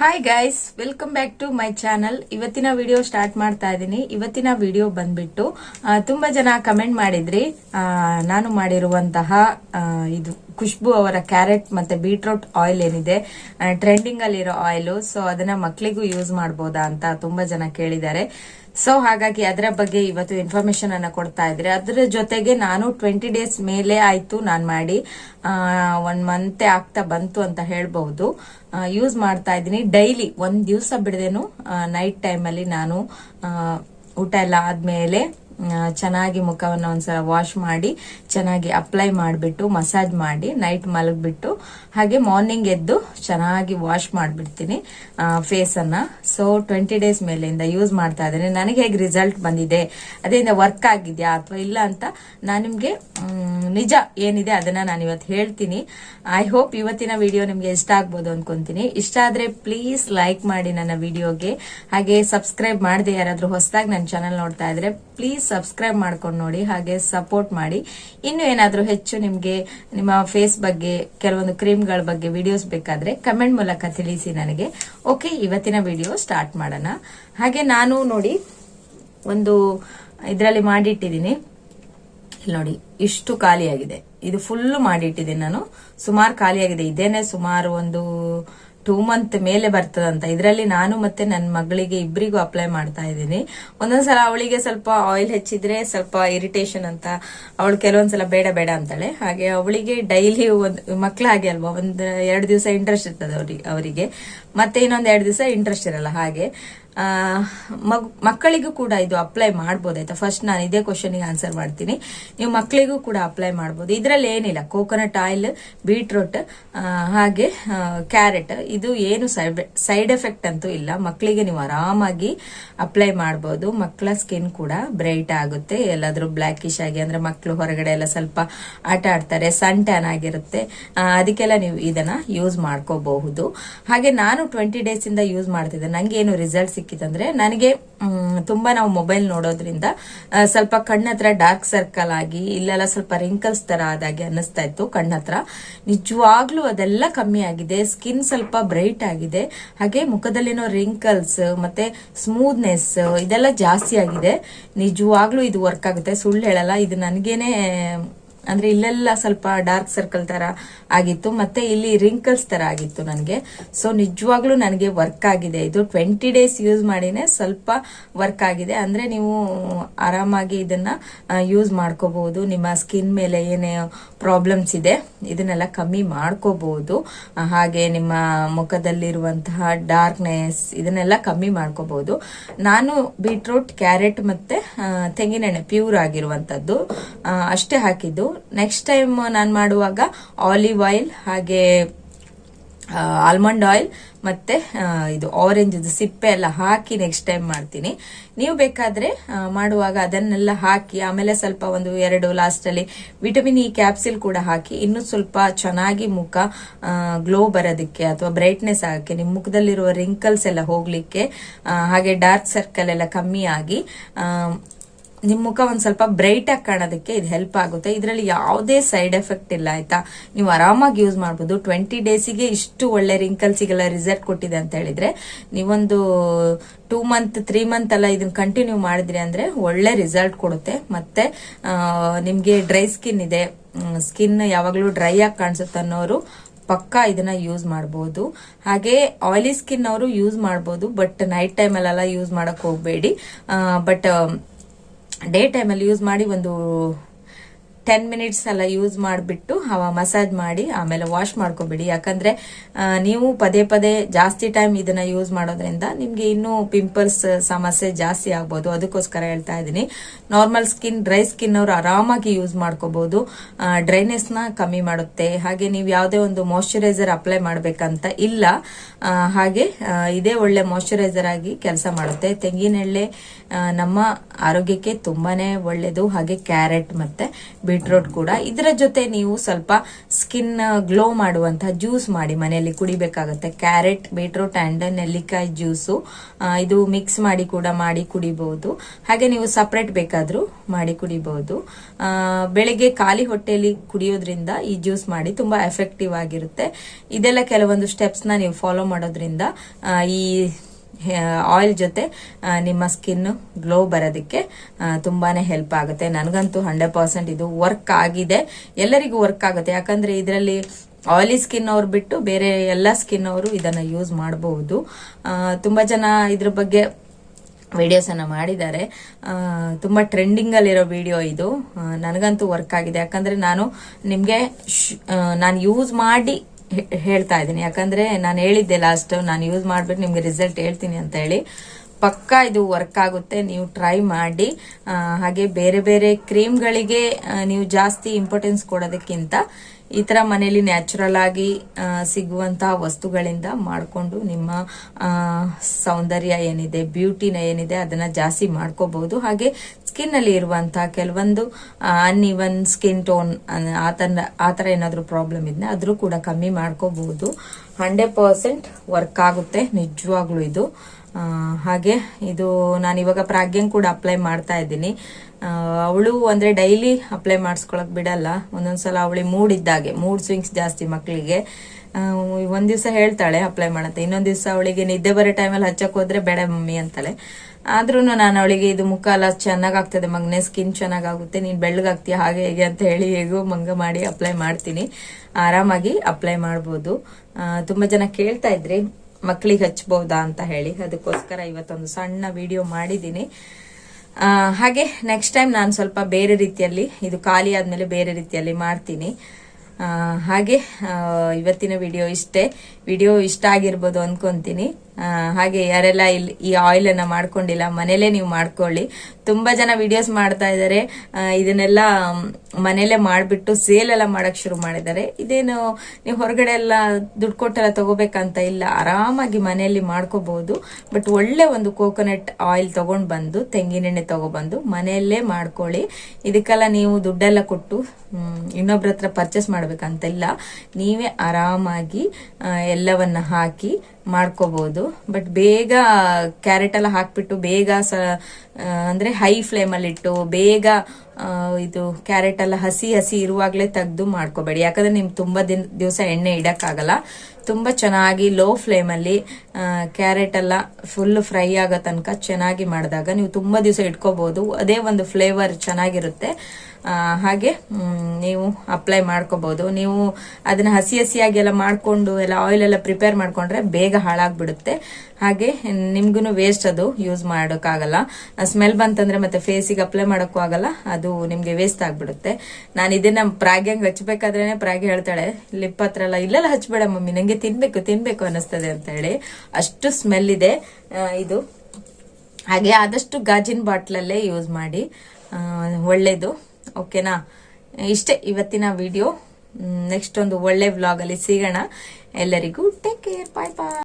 Hi guys welcome back to my channel ಇವತ್ತಿನ video start ಮಾಡ್ತಾ ಇದ್ದೀನಿ. ಇವತ್ತಿನ ವಿಡಿಯೋ ಬಂದ್ಬಿಟ್ಟು ತುಂಬಾ ಜನ ಕಮೆಂಟ್ ಮಾಡಿದ್ರಿ ನಾನು ಮಾಡಿರುವಂತಹ ಇದು ಖುಷ್ಬು ಅವರ ಕ್ಯಾರೆಟ್ ಮತ್ತೆ ಬೀಟ್ರೂಟ್ ಆಯಿಲ್ ಏನಿದೆ ಟ್ರೆಂಡಿಂಗ್ ಅಲ್ಲಿರೋ ಆಯಿಲ್ ಸೊ ಅದನ್ನ ಮಕ್ಕಳಿಗೂ ಯೂಸ್ ಮಾಡ್ಬೋದಾ ಅಂತ ತುಂಬಾ ಜನ ಕೇಳಿದ್ದಾರೆ. ಸೊ ಹಾಗಾಗಿ ಅದರ ಬಗ್ಗೆ ಇವತ್ತು ಇನ್ಫಾರ್ಮೇಶನ್ ಅನ್ನ ಕೊಡ್ತಾ ಇದ್ರೆ, ಅದರ ಜೊತೆಗೆ ನಾನು ಟ್ವೆಂಟಿ ಡೇಸ್ ಮೇಲೆ ಆಯ್ತು ನಾನು ಮಾಡಿ ಒನ್ ಮಂತ್ ಆಗ್ತಾ ಬಂತು ಅಂತ ಹೇಳ್ಬಹುದು. ಯೂಸ್ ಮಾಡ್ತಾ ಇದ್ದೀನಿ. ಡೈಲಿ ಒಂದ್ ದಿವಸ ಬಿಡದೇನು ನೈಟ್ ಟೈಮಲ್ಲಿ ನಾನು ಊಟ ಎಲ್ಲ ಆದ್ಮೇಲೆ ಚೆನ್ನಾಗಿ ಮುಖವನ್ನ ಒಂದ್ಸಲ ವಾಶ್ ಮಾಡಿ, ಚೆನ್ನಾಗಿ ಅಪ್ಲೈ ಮಾಡಿಬಿಟ್ಟು ಮಸಾಜ್ ಮಾಡಿ ನೈಟ್ ಮಲಗಿಬಿಟ್ಟು, ಹಾಗೆ ಮಾರ್ನಿಂಗ್ ಎದ್ದು ಚೆನ್ನಾಗಿ ವಾಶ್ ಮಾಡಿಬಿಡ್ತೀನಿ ಫೇಸನ್ನು ಸೊ ಟ್ವೆಂಟಿ ಡೇಸ್ ಮೇಲಿಂದ ಯೂಸ್ ಮಾಡ್ತಾ ಇದ್ದೇನೆ. ನನಗೆ ಹೇಗೆ ರಿಸಲ್ಟ್ ಬಂದಿದೆ? ಅದರಿಂದ ವರ್ಕ್ ಆಗಿದೆಯಾ ಅಥವಾ ಇಲ್ಲ ಅಂತ ನಾನು ನಿಮಗೆ ನಿಜ ಏನಿದೆ ಅದನ್ನ ನಾನು ಇವತ್ತು ಹೇಳ್ತೀನಿ. ಐ ಹೋಪ್ ಇವತ್ತಿನ ವಿಡಿಯೋ ನಿಮಗೆ ಇಷ್ಟ ಆಗ್ಬೋದು ಅನ್ಕೊಂತೀನಿ. ಇಷ್ಟ ಆದ್ರೆ ಪ್ಲೀಸ್ ಲೈಕ್ ಮಾಡಿ ನನ್ನ ವಿಡಿಯೋಗೆ ಹಾಗೆ ಸಬ್ಸ್ಕ್ರೈಬ್ ಮಾಡದೆ ಯಾರಾದರೂ ಹೊಸದಾಗಿ ನನ್ನ ಚಾನಲ್ ನೋಡ್ತಾ ಇದ್ರೆ ಪ್ಲೀಸ್ ಸಬ್ಸ್ಕ್ರೈಬ್ ಮಾಡ್ಕೊಂಡು ನೋಡಿ, ಹಾಗೆ ಸಪೋರ್ಟ್ ಮಾಡಿ. ಇನ್ನು ಏನಾದ್ರೂ ಹೆಚ್ಚು ನಿಮ್ಗೆ ನಿಮ್ಮ ಫೇಸ್ ಬಗ್ಗೆ, ಕೆಲವೊಂದು ಕ್ರೀಮ್ಗಳ ಬಗ್ಗೆ ವಿಡಿಯೋಸ್ ಬೇಕಾದ್ರೆ ಕಮೆಂಟ್ ಮೂಲಕ ತಿಳಿಸಿ ನನಗೆ. ಓಕೆ ಇವತ್ತಿನ ವಿಡಿಯೋ ಸ್ಟಾರ್ಟ್ ಮಾಡೋಣ. ಹಾಗೆ ನಾನು ನೋಡಿ ಒಂದು ಇದರಲ್ಲಿ ಮಾಡಿಟ್ಟಿದ್ದೀನಿ. ನೋಡಿ, ಇಷ್ಟು ಖಾಲಿಯಾಗಿದೆ. ಇದು ಫುಲ್ ಮಾಡಿಟ್ಟಿದ್ದೀನಿ ನಾನು. ಸುಮಾರು ಖಾಲಿಯಾಗಿದೆ. ಇದೇನೆ ಸುಮಾರು ಒಂದು ಟೂ ಮಂತ್ ಮೇಲೆ ಬರ್ತದಂತ. ಇದರಲ್ಲಿ ನಾನು ಮತ್ತೆ ನನ್ನ ಮಗಳಿಗೆ ಇಬ್ಬರಿಗೂ ಅಪ್ಲೈ ಮಾಡ್ತಾ ಇದ್ದೀನಿ. ಒಂದೊಂದ್ಸಲ ಅವಳಿಗೆ ಸ್ವಲ್ಪ ಆಯಿಲ್ ಹೆಚ್ಚಿದ್ರೆ ಸ್ವಲ್ಪ ಇರಿಟೇಷನ್ ಅಂತ. ಅವಳು ಕೆಲವೊಂದ್ಸಲ ಬೇಡ ಬೇಡ ಅಂತಾಳೆ. ಹಾಗೆ ಅವಳಿಗೆ ಡೈಲಿ ಒಂದು ಮಕ್ಳ ಹಾಗೆ ಅಲ್ವಾ, ಒಂದು ಎರಡು ದಿವಸ ಇಂಟ್ರೆಸ್ಟ್ ಇರ್ತದೆ ಅವ್ರಿಗೆ ಅವರಿಗೆ. ಮತ್ತೆ ಇನ್ನೊಂದು ಎರಡು ದಿವಸ ಇಂಟ್ರೆಸ್ಟ್ ಇರಲ್ಲ. ಹಾಗೆ ಮಗ್- ಮಕ್ಕಳಿಗೂ ಕೂಡ ಇದು ಅಪ್ಲೈ ಮಾಡ್ಬೋದು ಆಯ್ತಾ? ಫಸ್ಟ್ ನಾನು ಇದೇ ಕ್ವಶನ್ಗೆ ಆನ್ಸರ್ ಮಾಡ್ತೀನಿ. ನೀವು ಮಕ್ಕಳಿಗೂ ಕೂಡ ಅಪ್ಲೈ ಮಾಡ್ಬೋದು. ಇದರಲ್ಲಿ ಏನಿಲ್ಲ ಕೋಕೋನಟ್ ಆಯಿಲ್ ಬೀಟ್ರೂಟ್ ಹಾಗೆ ಕ್ಯಾರೆಟ್ ಇದು ಏನು ಸೈಡ್ ಎಫೆಕ್ಟ್ ಅಂತೂ ಇಲ್ಲ. ಮಕ್ಕಳಿಗೆ ನೀವು ಆರಾಮಾಗಿ ಅಪ್ಲೈ ಮಾಡ್ಬೋದು. ಮಕ್ಕಳ ಸ್ಕಿನ್ ಕೂಡ ಬ್ರೈಟ್ ಆಗುತ್ತೆ. ಎಲ್ಲಾದ್ರೂ ಬ್ಲ್ಯಾಕಿಶ್ ಆಗಿ, ಅಂದ್ರೆ ಮಕ್ಕಳು ಹೊರಗಡೆ ಎಲ್ಲ ಸ್ವಲ್ಪ ಆಟ ಆಡ್ತಾರೆ ಸನ್ ಟ್ಯಾನ್ ಆಗಿರುತ್ತೆ ಅದಕ್ಕೆಲ್ಲ ನೀವು ಇದನ್ನ ಯೂಸ್ ಮಾಡ್ಕೋಬಹುದು. ಹಾಗೆ ನಾನು ಟ್ವೆಂಟಿ ಡೇಸ್ ಇಂದ ಯೂಸ್ ಮಾಡ್ತಿದ್ದೆ. ನಂಗೆ ಏನು ರಿಸಲ್ಟ್ ಸಿಕ್ಕಿತಂದ್ರೆ ನನಗೆ ತುಂಬಾ ನಾವು ಮೊಬೈಲ್ ನೋಡೋದ್ರಿಂದ ಸ್ವಲ್ಪ ಕಣ್ಣತ್ರ ಡಾರ್ಕ್ ಸರ್ಕಲ್ ಆಗಿ, ಇಲ್ಲೆಲ್ಲ ಸ್ವಲ್ಪ ರಿಂಕಲ್ಸ್ ತರ ಆದಾಗೆ ಅನ್ನಿಸ್ತಾ ಇತ್ತು ಕಣ್ಣತ್ರ. ನಿಜವಾಗ್ಲೂ ಅದೆಲ್ಲ ಕಮ್ಮಿ ಆಗಿದೆ. ಸ್ಕಿನ್ ಸ್ವಲ್ಪ ಬ್ರೈಟ್ ಆಗಿದೆ. ಹಾಗೆ ಮುಖದಲ್ಲಿನೋ ರಿಂಕಲ್ಸ್ ಮತ್ತೆ ಸ್ಮೂತ್ನೆಸ್ ಇದೆಲ್ಲ ಜಾಸ್ತಿ ಆಗಿದೆ. ನಿಜವಾಗ್ಲೂ ಇದು ವರ್ಕ್ ಆಗುತ್ತೆ. ಸುಳ್ಳು ಹೇಳಲ್ಲ. ಇದು ನನಗೇನೆ ಅಂದ್ರೆ ಇಲ್ಲೆಲ್ಲ ಸ್ವಲ್ಪ ಡಾರ್ಕ್ ಸರ್ಕಲ್ ತರ ಆಗಿತ್ತು. ಮತ್ತೆ ಇಲ್ಲಿ ರಿಂಕಲ್ಸ್ ತರ ಆಗಿತ್ತು ನನಗೆ. ಸೊ ನಿಜವಾಗ್ಲೂ ನನಗೆ ವರ್ಕ್ ಆಗಿದೆ. ಇದು ಟ್ವೆಂಟಿ ಡೇಸ್ ಯೂಸ್ ಮಾಡಿನೇ ಸ್ವಲ್ಪ ವರ್ಕ್ ಆಗಿದೆ. ಅಂದ್ರೆ ನೀವು ಆರಾಮಾಗಿ ಇದನ್ನ ಯೂಸ್ ಮಾಡ್ಕೋಬಹುದು. ನಿಮ್ಮ ಸ್ಕಿನ್ ಮೇಲೆ ಏನೇ ಪ್ರಾಬ್ಲಮ್ಸ್ ಇದೆ. ಇದನ್ನೆಲ್ಲ ಕಮ್ಮಿ ಮಾಡ್ಕೋಬಹುದು ಹಾಗೆ ನಿಮ್ಮ ಮುಖದಲ್ಲಿರುವಂತಹ ಡಾರ್ಕ್ನೆಸ್ ಇದನ್ನೆಲ್ಲ ಕಮ್ಮಿ ಮಾಡ್ಕೋಬಹುದು ನಾನು ಬೀಟ್ರೂಟ್ ಕ್ಯಾರೆಟ್ ಮತ್ತೆ ತೆಂಗಿನೆಣ್ಣೆ ಪ್ಯೂರ್ ಆಗಿರುವಂತದ್ದು. ಅಷ್ಟೇ ಹಾಕಿದ್ದು. ನೆಕ್ಸ್ಟ್ ಟೈಮ್ ನಾನು ಮಾಡುವಾಗ ಆಲಿವ್ ಆಯಿಲ್ ಹಾಗೆ ಆಲ್ಮಂಡ್ ಆಯಿಲ್ ಮತ್ತೆ ಇದು ಆರೆಂಜ್ ಸಿಪ್ಪೆ ಎಲ್ಲ ಹಾಕಿ ನೆಕ್ಸ್ಟ್ ಟೈಮ್ ಮಾಡ್ತೀನಿ. ನೀವು ಬೇಕಾದ್ರೆ ಮಾಡುವಾಗ ಅದನ್ನೆಲ್ಲ ಹಾಕಿ, ಆಮೇಲೆ ಸ್ವಲ್ಪ ಒಂದು ಎರಡು ಲಾಸ್ಟ್ ಅಲ್ಲಿ ವಿಟಮಿನ್ ಇ ಕ್ಯಾಪ್ಸಿಲ್ ಕೂಡ ಹಾಕಿ, ಇನ್ನೂ ಸ್ವಲ್ಪ ಚೆನ್ನಾಗಿ ಮುಖ ಗ್ಲೋ ಬರೋದಕ್ಕೆ ಅಥವಾ ಬ್ರೈಟ್ನೆಸ್ ಆಗಕ್ಕೆ ನಿಮ್ಮ ಮುಖದಲ್ಲಿರುವ ರಿಂಕಲ್ಸ್ ಎಲ್ಲ ಹೋಗ್ಲಿಕ್ಕೆ ಹಾಗೆ ಡಾರ್ಕ್ ಸರ್ಕಲ್ ಎಲ್ಲ ಕಮ್ಮಿ ಆಗಿ ಆ, ನಿಮ್ ಮುಖ ಒಂದ್ ಸ್ವಲ್ಪ ಬ್ರೈಟ್ ಆಗಿ ಕಾಣೋದಕ್ಕೆ ಇದು ಹೆಲ್ಪ್ ಆಗುತ್ತೆ. ಇದರಲ್ಲಿ ಯಾವುದೇ ಸೈಡ್ ಎಫೆಕ್ಟ್ ಇಲ್ಲ ಆಯ್ತಾ? ನೀವು ಆರಾಮಾಗಿ ಯೂಸ್ ಮಾಡಬಹುದು ಟ್ವೆಂಟಿ ಡೇಸಿಗೆ ಇಷ್ಟು ಒಳ್ಳೆ ರಿಂಕಲ್ಸಿಗೆಲ್ಲ ರಿಸಲ್ಟ್ ಕೊಟ್ಟಿದೆ ಅಂತ ಹೇಳಿದ್ರೆ ನೀವೊಂದು ಟೂ ಮಂತ್ ತ್ರೀ ಮಂತ್ ಎಲ್ಲ ಇದನ್ನ ಕಂಟಿನ್ಯೂ ಮಾಡಿದ್ರಿ ಅಂದ್ರೆ ಒಳ್ಳೆ ರಿಸಲ್ಟ್ ಕೊಡುತ್ತೆ. ಮತ್ತೆ ನಿಮಗೆ ನಿಮ್ಗೆ ಡ್ರೈ ಸ್ಕಿನ್ ಇದೆ. ಸ್ಕಿನ್ ಯಾವಾಗ್ಲೂ ಡ್ರೈ ಆಗಿ ಕಾಣಿಸುತ್ತೆ ಅನ್ನೋರು ಪಕ್ಕಾ ಇದನ್ನ ಯೂಸ್ ಮಾಡಬಹುದು ಹಾಗೆ ಆಯಿಲಿ ಸ್ಕಿನ್ ಅವರು ಯೂಸ್ ಮಾಡಬಹುದು ಬಟ್ ನೈಟ್ ಟೈಮ್ ಅಲ್ಲೆಲ್ಲ ಯೂಸ್ ಮಾಡಕ್ ಹೋಗಬೇಡಿ. ಬಟ್ ಡೇ ಟೈಮಲ್ಲಿ ಯೂಸ್ ಮಾಡಿ ಒಂದು ಟೆನ್ ಮಿನಿಟ್ಸ್ ಎಲ್ಲ ಯೂಸ್ ಮಾಡಿಬಿಟ್ಟು ಮಸಾಜ್ ಮಾಡಿ ಆಮೇಲೆ ವಾಶ್ ಮಾಡ್ಕೊಬಿಡಿ. ಯಾಕಂದ್ರೆ ನೀವು ಪದೇ ಪದೇ ಜಾಸ್ತಿ ಟೈಮ್ ಇದನ್ನ ಯೂಸ್ ಮಾಡೋದ್ರಿಂದ ನಿಮ್ಗೆ ಇನ್ನೂ ಪಿಂಪಲ್ಸ್ ಸಮಸ್ಯೆ ಜಾಸ್ತಿ ಆಗ್ಬೋದು. ಅದಕ್ಕೋಸ್ಕರ ಹೇಳ್ತಾ ಇದ್ದೀನಿ. ನಾರ್ಮಲ್ ಸ್ಕಿನ್ ಡ್ರೈ ಸ್ಕಿನ್ ಅವರು ಆರಾಮಾಗಿ ಯೂಸ್ ಮಾಡ್ಕೋಬಹುದು ಡ್ರೈನೆಸ್ನ ಕಮ್ಮಿ ಮಾಡುತ್ತೆ. ಹಾಗೆ ನೀವು ಯಾವುದೇ ಒಂದು ಮಾಯಶ್ಚರೈಸರ್ ಅಪ್ಲೈ ಮಾಡ್ಬೇಕಂತ ಇಲ್ಲ. ಹಾಗೆ ಇದೇ ಒಳ್ಳೆ ಮಾಯಶ್ಚರೈಸರ್ ಆಗಿ ಕೆಲಸ ಮಾಡುತ್ತೆ. ತೆಂಗಿನೆಣ್ಣೆ ನಮ್ಮ ಆರೋಗ್ಯಕ್ಕೆ ತುಂಬಾನೇ ಒಳ್ಳೇದು. ಹಾಗೆ ಕ್ಯಾರೆಟ್ ಮತ್ತೆ ಬೀಟ್ರೋಟ್ ಕೂಡ. ಇದರ ಜೊತೆ ನೀವು ಸ್ವಲ್ಪ ಸ್ಕಿನ್ ಗ್ಲೋ ಮಾಡುವಂತಹ ಜ್ಯೂಸ್ ಮಾಡಿ ಮನೆಯಲ್ಲಿ ಕುಡಿಬೇಕಾಗತ್ತೆ. ಕ್ಯಾರೆಟ್ ಬೀಟ್ರೋಟ್ ಅಂಡ್ ನೆಲ್ಲಿಕಾಯಿ ಜ್ಯೂಸು ಇದು ಮಿಕ್ಸ್ ಮಾಡಿ ಕೂಡ ಮಾಡಿ ಕುಡಿಬಹುದು ಹಾಗೆ ನೀವು ಸಪ್ರೇಟ್ ಬೇಕಾದ್ರೂ ಮಾಡಿ ಕುಡಿಬಹುದು ಆ, ಬೆಳಿಗ್ಗೆ ಖಾಲಿ ಹೊಟ್ಟೆಯಲ್ಲಿ ಕುಡಿಯೋದ್ರಿಂದ ಈ ಜ್ಯೂಸ್ ಮಾಡಿ ತುಂಬಾ ಎಫೆಕ್ಟಿವ್ ಆಗಿರುತ್ತೆ. ಇದೆಲ್ಲ ಕೆಲವೊಂದು ಸ್ಟೆಪ್ಸ್ನ ನೀವು ಫಾಲೋ ಮಾಡೋದ್ರಿಂದ ಈ ಆಯಿಲ್ ಜೊತೆ ನಿಮ್ಮ ಸ್ಕಿನ್ ಗ್ಲೋ ಬರೋದಕ್ಕೆ ತುಂಬಾ ಹೆಲ್ಪ್ ಆಗುತ್ತೆ. ನನಗಂತೂ ಹಂಡ್ರೆಡ್ ಪರ್ಸೆಂಟ್ ಇದು ವರ್ಕ್ ಆಗಿದೆ. ಎಲ್ಲರಿಗೂ ವರ್ಕ್ ಆಗುತ್ತೆ. ಯಾಕಂದ್ರೆ ಇದರಲ್ಲಿ ಆಯಿಲಿ ಸ್ಕಿನ್ ಅವ್ರು ಬಿಟ್ಟು ಬೇರೆ ಎಲ್ಲ ಸ್ಕಿನ್ ಅವರು ಇದನ್ನು ಯೂಸ್ ಮಾಡಬಹುದು ತುಂಬ ಜನ ಇದ್ರ ಬಗ್ಗೆ ವಿಡಿಯೋಸ್ ಅನ್ನ ಮಾಡಿದ್ದಾರೆ. ತುಂಬ ಟ್ರೆಂಡಿಂಗಲ್ಲಿರೋ ವಿಡಿಯೋ ಇದು. ನನಗಂತೂ ವರ್ಕ್ ಆಗಿದೆ. ಯಾಕಂದ್ರೆ ನಾನು ನಿಮಗೆ ನಾನು ಯೂಸ್ ಮಾಡಿ ಹೇಳ್ತಾ ಇದ್ದೀನಿ. ಯಾಕಂದ್ರೆ ನಾನು ಹೇಳಿದ್ದೆ ಲಾಸ್ಟ್ ನಾನು ಯೂಸ್ ಮಾಡ್ಬಿಟ್ಟು ನಿಮ್ಗೆ ರಿಸಲ್ಟ್ ಹೇಳ್ತೀನಿ ಅಂತ ಹೇಳಿ. ಪಕ್ಕಾ ಇದು ವರ್ಕ್ ಆಗುತ್ತೆ, ನೀವು ಟ್ರೈ ಮಾಡಿ. ಹಾಗೆ ಬೇರೆ ಬೇರೆ ಕ್ರೀಮ್ಗಳಿಗೆ ನೀವು ಜಾಸ್ತಿ ಇಂಪಾರ್ಟೆನ್ಸ್ ಕೊಡೋದಕ್ಕಿಂತ ಈ ತರ ಮನೆಯಲ್ಲಿ ನ್ಯಾಚುರಲ್ ಆಗಿ ಸಿಗುವಂತಹ ವಸ್ತುಗಳಿಂದ ಮಾಡಿಕೊಂಡು ನಿಮ್ಮ ಸೌಂದರ್ಯ ಏನಿದೆ ಬ್ಯೂಟಿನ ಏನಿದೆ, ಅದನ್ನ ಜಾಸ್ತಿ ಮಾಡ್ಕೋಬಹುದು. ಹಾಗೆ ಸ್ಕಿನ್ ಅಲ್ಲಿ ಇರುವಂತಹ ಕೆಲವೊಂದು ಅನ್ಇವನ್ ಸ್ಕಿನ್ ಟೋನ್ ಆ ಆತರ ಏನಾದರೂ ಪ್ರಾಬ್ಲಮ್ ಇದ್ರೆ ಅದ್ರೂ ಕೂಡ ಕಮ್ಮಿ ಮಾಡ್ಕೋಬಹುದು. ಹಂಡ್ರೆಡ್ ಪರ್ಸೆಂಟ್ ವರ್ಕ್ ಆಗುತ್ತೆ, ನಿಜವಾಗ್ಲೂ ಇದು. ಹಾಗೆ ಇದು ನಾನು ಇವಾಗ ಪ್ರಾಗ್ಯಂ ಕೂಡ ಅಪ್ಲೈ ಮಾಡ್ತಾ ಇದ್ದೀನಿ. ಅವಳು ಅಂದ್ರೆ ಡೈಲಿ ಅಪ್ಲೈ ಮಾಡಿಸ್ಕೊಳಕ್ ಬಿಡಲ್ಲ. ಒಂದೊಂದ್ಸಲ ಅವಳಿ ಮೂಡ್ ಇದ್ದಾಗೆ ಮೂಡ್ ಸ್ವಿಂಗ್ಸ್ ಜಾಸ್ತಿ ಮಕ್ಕಳಿಗೆ ಒಂದ್ ದಿವಸ ಹೇಳ್ತಾಳೆ ಅಪ್ಲೈ ಮಾಡಂತ ಇನ್ನೊಂದ್ ದಿವಸ ಅವಳಿಗೆ ನಿದ್ದೆ ಬರೋ ಟೈಮಲ್ಲಿ ಹಚ್ಚಕ್ ಹೋದ್ರೆ, ಬೇಡ ಮಮ್ಮಿ ಅಂತಾಳೆ. ಆದ್ರೂ ನಾನು ಅವಳಿಗೆ ಇದು ಮುಖ ಎಲ್ಲ ಚೆನ್ನಾಗಾಗ್ತದೆ ಮಗನೇ ಸ್ಕಿನ್ ಚೆನ್ನಾಗಾಗುತ್ತೆ ನೀನ್ ಬೆಳ್ಳಗಾಗ್ತೀಯ ಹಾಗೆ ಹೇಗೆ ಅಂತ ಹೇಳಿ ಹೇಗೋ ಮಂಗ ಮಾಡಿ ಅಪ್ಲೈ ಮಾಡ್ತೀನಿ. ಆರಾಮಾಗಿ ಅಪ್ಲೈ ಮಾಡ್ಬೋದು. ತುಂಬಾ ಜನ ಕೇಳ್ತಾ ಇದ್ರಿ ಮಕ್ಕಳಿಗೆ ಹಚ್ಬಹುದಾ ಅಂತ ಹೇಳಿ. ಅದಕ್ಕೋಸ್ಕರ ಇವತ್ತೊಂದು ಸಣ್ಣ ವಿಡಿಯೋ ಮಾಡಿದ್ದೀನಿ. ಹಾಗೆ ನೆಕ್ಸ್ಟ್ ಟೈಮ್ ನಾನು ಸ್ವಲ್ಪ ಬೇರೆ ರೀತಿಯಲ್ಲಿ, ಇದು ಖಾಲಿ ಆದ್ಮೇಲೆ ಬೇರೆ ರೀತಿಯಲ್ಲಿ ಮಾಡ್ತೀನಿ. ಹಾಗೆ ಇವತ್ತಿನ ವಿಡಿಯೋ ಇಷ್ಟೇ. ವಿಡಿಯೋ ಇಷ್ಟ ಆಗಿರ್ಬೋದು ಅನ್ಕೊಂತೀನಿ. ಆ, ಹಾಗೆ ಯಾರೆಲ್ಲ ಇಲ್ಲಿ ಈ ಆಯಿಲ್ ಅನ್ನ ಮಾಡ್ಕೊಂಡಿಲ್ಲ ಮನೇಲೆ ನೀವು ಮಾಡ್ಕೊಳ್ಳಿ. ತುಂಬಾ ಜನ ವಿಡಿಯೋಸ್ ಮಾಡ್ತಾ ಇದ್ದಾರೆ ಇದನ್ನೆಲ್ಲ ಮನೆಯಲ್ಲೇ ಮಾಡ್ಬಿಟ್ಟು ಸೇಲ್ ಎಲ್ಲ ಮಾಡಕ್ ಶುರು ಮಾಡಿದ್ದಾರೆ. ಇದೇನು, ನೀವು ಹೊರಗಡೆ ಎಲ್ಲ ದುಡ್ಡು ಕೊಟ್ಟೆಲ್ಲ ತಗೋಬೇಕಂತ ಇಲ್ಲ. ಆರಾಮಾಗಿ ಮನೆಯಲ್ಲಿ ಮಾಡ್ಕೋಬಹುದು ಬಟ್ ಒಳ್ಳೆ ಒಂದು ಕೋಕೋನಟ್ ಆಯಿಲ್ ತಗೊಂಡ್ ಬಂದು ತೆಂಗಿನೆಣ್ಣೆ ತಗೊಬಂದು ಮನೆಯಲ್ಲೇ ಮಾಡ್ಕೊಳ್ಳಿ. ಇದಕ್ಕೆಲ್ಲ ನೀವು ದುಡ್ಡೆಲ್ಲ ಕೊಟ್ಟು ಇನ್ನೊಬ್ರ ಹತ್ರ ಪರ್ಚೇಸ್ ಮಾಡ್ಬೇಕಂತ ಇಲ್ಲ. ನೀವೇ ಆರಾಮಾಗಿ ಎಲ್ಲವನ್ನ ಹಾಕಿ ಮಾಡ್ಕೋಬಹುದು ಬಟ್ ಬೇಗ ಕ್ಯಾರೆಟ್ ಎಲ್ಲ ಹಾಕ್ಬಿಟ್ಟು ಬೇಗ ಸ ಅಂದ್ರೆ ಹೈ ಇಟ್ಟು ಬೇಗ ಇದು ಕ್ಯಾರೆಟ್ ಎಲ್ಲ ಹಸಿ ಹಸಿ ಇರುವಾಗ್ಲೇ ತೆಗ್ದು ಮಾಡ್ಕೋಬೇಡಿ. ಯಾಕಂದ್ರೆ ನಿಮ್ಗೆ ತುಂಬಾ ದಿನ, ದಿವಸ ಎಣ್ಣೆ ಇಡಕ್ಕಾಗಲ್ಲ. ತುಂಬಾ ಚೆನ್ನಾಗಿ ಲೋ ಫ್ಲೇಮ್ ಅಲ್ಲಿ ಕ್ಯಾರೆಟ್ ಎಲ್ಲ ಫುಲ್ ಫ್ರೈ ಆಗೋ ತನಕ ಚೆನ್ನಾಗಿ ಮಾಡಿದಾಗ ನೀವು ತುಂಬಾ ದಿವಸ ಇಟ್ಕೋಬಹುದು ಅದೇ ಒಂದು ಫ್ಲೇವರ್ ಚೆನ್ನಾಗಿರುತ್ತೆ. ಹಾಗೆ ನೀವು ಅಪ್ಲೈ ಮಾಡ್ಕೋಬಹುದು ನೀವು ಅದನ್ನ ಹಸಿ ಹಸಿಯಾಗಿ ಎಲ್ಲ ಮಾಡ್ಕೊಂಡು, ಎಲ್ಲ ಆಯಿಲ್ ಎಲ್ಲ ಪ್ರಿಪೇರ್ ಮಾಡ್ಕೊಂಡ್ರೆ ಬೇಗ ಹಾಳಾಗ್ಬಿಡುತ್ತೆ. ಹಾಗೆ ನಿಮ್ಗೂ ವೇಸ್ಟ್ ಅದು ಯೂಸ್ ಮಾಡೋಕ್ಕಾಗಲ್ಲ. ಸ್ಮೆಲ್ ಬಂತಂದ್ರೆ ಮತ್ತೆ ಫೇಸಿಗೆ ಅಪ್ಲೈ ಮಾಡೋಕ್ಕೂ ಆಗಲ್ಲ. ಅದು ನಿಮ್ಗೆ ವೇಸ್ಟ್ ಆಗ್ಬಿಡುತ್ತೆ. ನಾನು ಇದನ್ನ ಪ್ರಾಗ್ಯಂಗ್ ಹಚ್ಬೇಕಾದ್ರೇನೆ ಪ್ರಾಗಿ ಹೇಳ್ತಾಳೆ, ಲಿಪ್ ಹತ್ರ ಎಲ್ಲ, ಇಲ್ಲೆಲ್ಲ ಹಚ್ಬೇಡ ಮಮ್ಮಿ, ನಂಗೆ ತಿನ್ಬೇಕು ತಿನ್ಬೇಕು ಅನಿಸ್ತದೆ ಅಂತ ಹೇಳಿ ಅಷ್ಟು ಸ್ಮೆಲ್ ಇದೆ. ಇದು. ಹಾಗೆ ಆದಷ್ಟು ಗಾಜಿನ ಬಾಟ್ಲಲ್ಲೇ ಯೂಸ್ ಮಾಡಿ ಒಳ್ಳೆಯದು ಒಳ್ಳೇದು. ಓಕೆನಾ ಇಷ್ಟೇ ಇವತ್ತಿನ ವಿಡಿಯೋ ನೆಕ್ಸ್ಟ್ ಒಂದು ಒಳ್ಳೆ ವ್ಲಾಗ್ ಅಲ್ಲಿ ಸಿಗೋಣ. ಎಲ್ಲರಿಗೂ ಟೇಕ್ ಕೇರ್ ಬಾಯ್ ಬಾಯ್